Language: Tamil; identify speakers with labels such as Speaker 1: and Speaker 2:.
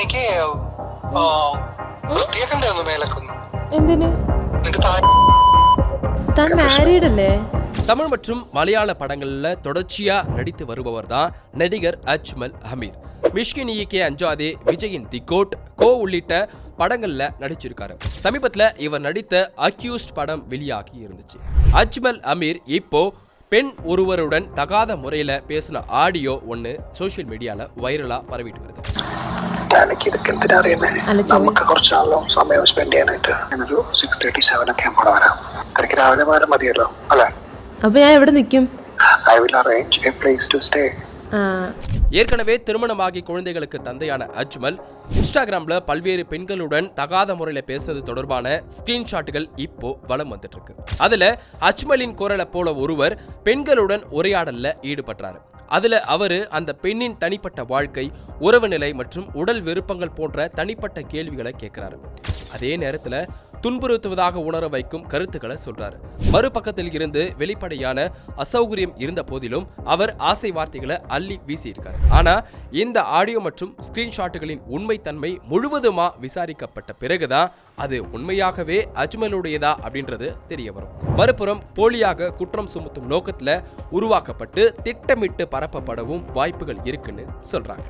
Speaker 1: എനിക്ക് ആ, വൃത്തിയാക്കണ്ടേ ഒന്ന് മേലക്കൊന്ന്
Speaker 2: എന്തിന്
Speaker 1: നിനക്ക് താഴെ
Speaker 2: താൻ മാരീഡ് അല്ലേ
Speaker 3: தமிழ் மற்றும் மலையாள படங்கள்ல தொடர்ச்சியா நடித்து வருபவர் தான் நடிகர் அஜ்மல் ஹமீர் மிஷ்கின் இயக்கிய அஞ்சாதே விஜயின் தி கோட் கோ உள்ளிட்ட படங்கள்ல நடிச்சிருக்காரு சமீபத்துல இவர் நடித்த அக்யூஸ்ட் படம் வெளியாகி இருந்துச்சு அஜ்மல் அமீர் இப்போ பெண் ஒருவருடன் தகாத முறையில பேசின ஆடியோ ஒன்று சோஷியல் மீடியால வைரலா பரவிட்டு வருது
Speaker 1: എനിക്ക് ഇതൊക്കെ എന്തിനാ അറിയുന്നേ
Speaker 2: അല്ല, ചെവി-
Speaker 1: നമുക്ക് കുറച്ചാണല്ലോ സമയം സ്പെൻഡ് ചെയ്യാനായിട്ട് ഞാനൊരു സിക്സ് തേർട്ടി സെവൻ ഒക്കെ ആകുമ്പോൾ വരാം എനിക്ക് രാവിലെ വരാൻ മതിയല്ലോ അല്ലെ
Speaker 2: അപ്പൊ ഞാൻ എവിടെ നിൽക്കും
Speaker 1: I will arrange a place to stay
Speaker 2: ആ
Speaker 3: ஏற்கனவே திருமணமாகி குழந்தைகளுக்கு தந்தையான அஜ்மல் இன்ஸ்டாகிராம்ல பல்வேறு பெண்களுடன் தகாத முறையில் பேசுனது தொடர்பான ஸ்கிரீன்ஷாட்டுகள் இப்போ வலம் வந்துட்டு இருக்கு அதுல அஜ்மலின் குரலை போல ஒருவர் பெண்களுடன் உரையாடல்ல ஈடுபட்டாரு அதில் அவர் அந்த பெண்ணின் தனிப்பட்ட வாழ்க்கை உறவு நிலை மற்றும் உடல் விருப்பங்கள் போன்ற தனிப்பட்ட கேள்விகளை கேட்குறாரு. அதே நேரத்தில் துன்புறுத்துவதாக உணர வைக்கும் கருத்துக்களை சொல்றாரு. மறுபக்கத்தில் இருந்து வெளிப்படையான அசௌகரியம் இருந்த போதிலும் அவர் ஆசை வார்த்தைகளை அள்ளி வீசியிருக்காரு. ஆனா இந்த ஆடியோ மற்றும் ஸ்கிரீன்ஷாட்டுகளின் உண்மைத்தன்மை முழுவதுமா விசாரிக்கப்பட்ட பிறகுதான் அது உண்மையாகவே அஜ்மலுடையதா அப்படின்றது தெரிய வரும். மறுபுறம் போலியாக குற்றம் சுமத்தும் நோக்கத்துல உருவாக்கப்பட்டு திட்டமிட்டு பரப்பப்படவும் வாய்ப்புகள் இருக்குன்னு சொல்றாங்க.